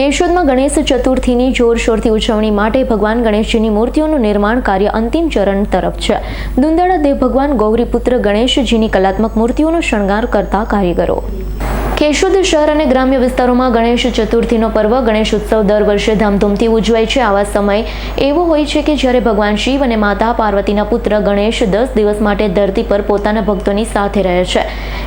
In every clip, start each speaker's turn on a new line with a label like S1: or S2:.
S1: કેશોદમાં ગણેશ ચતુર્થીની જોરશોરથી ઉજવણી માટે ભગવાન ગણેશજીની મૂર્તિઓનું નિર્માણ કાર્ય અંતિમ ચરણ તરફ છે. દુંદાળા દેવ ભગવાન ગૌરીપુત્ર ગણેશજીની કલાત્મક મૂર્તિઓનો શણગાર કરતા કારીગરો કેશોદ શહેર અને ગ્રામ્ય વિસ્તારોમાં ગણેશ ચતુર્થીનો પર્વ ગણેશ ઉત્સવ દર વર્ષે ધામધૂમથી ઉજવાય છે. આવા સમય એવો હોય છે કે જ્યારે ભગવાન શિવ અને માતા પાર્વતીના પુત્ર ગણેશ દસ દિવસ માટે ધરતી પર પોતાના ભક્તોની સાથે રહે છે.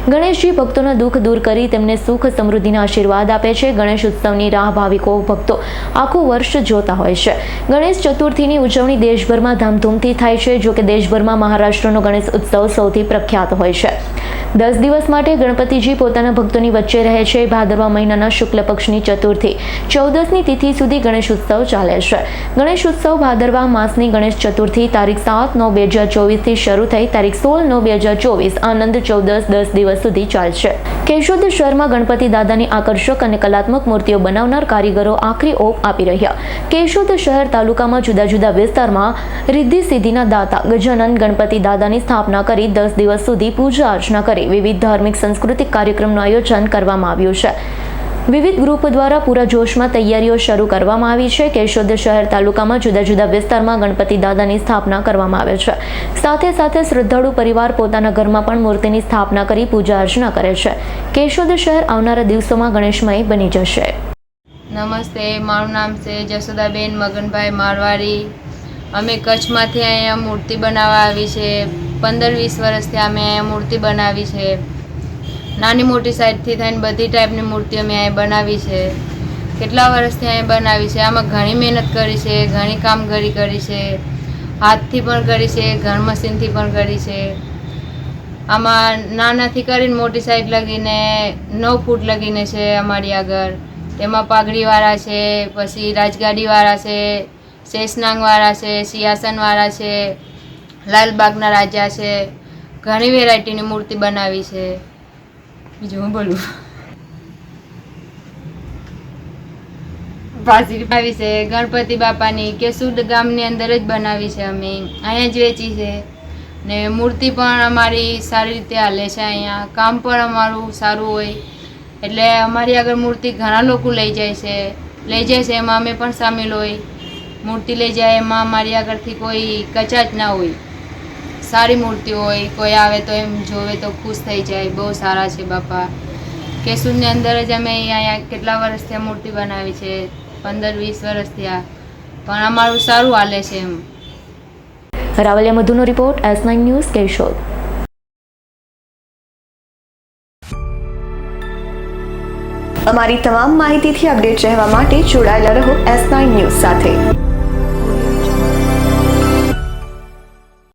S1: ગણેશજી ભક્તોના દુઃખ દૂર કરી તેમને સુખ સમૃદ્ધિના આશીર્વાદ આપે છે. ગણેશ ઉત્સવની રાહ ભાવિકો, ભક્તો આખું વર્ષ જોતા હોય છે. ગણેશ ચતુર્થીની ઉજવણી દેશભરમાં ધામધૂમથી થાય છે જો કે દેશભરમાં મહારાષ્ટ્રનો ગણેશ ઉત્સવ સૌથી પ્રખ્યાત હોય છે. દસ દિવસ માટે ગણપતિજી પોતાના ભક્તોની વચ્ચે રહે છે. ભાદરવા મહિનાના શુક્લ પક્ષની ચતુર્થી, ચૌદસની તિથિ સુધી ગણેશ ઉત્સવ ચાલે છે. ગણેશ ઉત્સવ ભાદરવા માસની ગણેશ ચતુર્થી, તારીખ સાત નવ બે હજાર ચોવીસથી શરૂ થઈ તારીખ સોળ નવ બે હજાર ચોવીસ, આનંદ ચૌદસ દસ દિવસ સુધી ચાલશે કેશોદ શહેરમાં ગણપતિ દાદાની આકર્ષક અને કલાત્મક મૂર્તિઓ બનાવનાર કારીગરો આખરી ઓપ આપી રહ્યા. કેશોદ શહેર તાલુકામાં જુદા જુદા વિસ્તારમાં રિદ્ધિ સિદ્ધિના દાતા ગજાનન ગણપતિ દાદાની સ્થાપના કરી દસ દિવસ સુધી પૂજા અર્ચના કરી. વિવિધ ધાર્મિક સાંસ્કૃતિક કાર્યક્રમનું આયોજન કરવામાં આવ્યું છે. વિવિધ ગ્રુપ દ્વારા પૂરા જોશમાં તૈયારીઓ શરૂ કરવામાં આવી છે કેશોદ શહેર તાલુકામાં જુદા જુદા વિસ્તારમાં ગણપતિ દાદાની સ્થાપના કરવામાં આવે છે. સાથે સાથે શ્રદ્ધાળુ પરિવાર પોતાના ઘરમાં પણ મૂર્તિની સ્થાપના કરી પૂજા અર્ચના કરે છે. કેશોદ શહેર આવનારા દિવસોમાં ગણેશમય બની જશે.
S2: નમસ્તે, મારું નામ છે જસોદાબેન મગનભાઈ મારવાડી. અમે કચ્છમાંથી અહીંયા મૂર્તિ બનાવવા આવી છે. પંદર, વીસ વર્ષથી અમે મૂર્તિ બનાવી છે. નાની મોટી સાઈડથી થઈને બધી ટાઈપની મૂર્તિ અમે અહીંયા બનાવી છે. કેટલા વર્ષથી અહીંયા બનાવી છે? આમાં ઘણી મહેનત કરી છે, ઘણી કામગીરી કરી છે. હાથથી પણ કરી છે ઘર મશીનથી પણ કરી છે. આમાં નાનાથી કરીને મોટી સાઈડ લગીને નવ ફૂટ લગીને છે અમારી આગળ. તેમાં પાઘડીવાળા છે, પછી રાજગાડીવાળા છે શેષનાંગવાળા છે, સિંહાસનવાળા છે. લાલબાગના રાજા છે, ઘણી વેરાયટીની મૂર્તિ બનાવી છે. બીજું હું બોલું? ભાજી બનાવી છે, ગણપતિ બાપાની કેસુડ ગામની અંદર જ બનાવી છે અમે. અહીંયા જ વેચી છે. ને મૂર્તિ પણ અમારી સારી રીતે હાલે છે અહીંયા. કામ પણ અમારું સારું હોય. એટલે અમારી આગળ મૂર્તિ ઘણા લોકો લઈ જાય છે. લઈ જાય છે એમાં અમે પણ સામેલ હોય. મૂર્તિ લઈ જાય એમાં અમારી આગળથી કોઈ કચાચ ના હોય. સારી મૂર્તિ હોય કોઈ આવે તો એમ જોવે તો ખુશ થઈ જાય. બહુ સારા છે બાપા. કેસુદની અંદર જ અમે અહીંયા કેટલા વર્ષથી આ મૂર્તિ બનાવી છે? પંદર વીસ વર્ષથી આ પણ અમારું સારું હાલે છે એમ.
S1: Ravalia મધુનો report S nine news Keshod.
S3: અમારી તમામ માહિતીથી અપડેટ રહેવા માટે જોડાયેલા રહો એસ નાઇન ન્યૂઝ સાથે.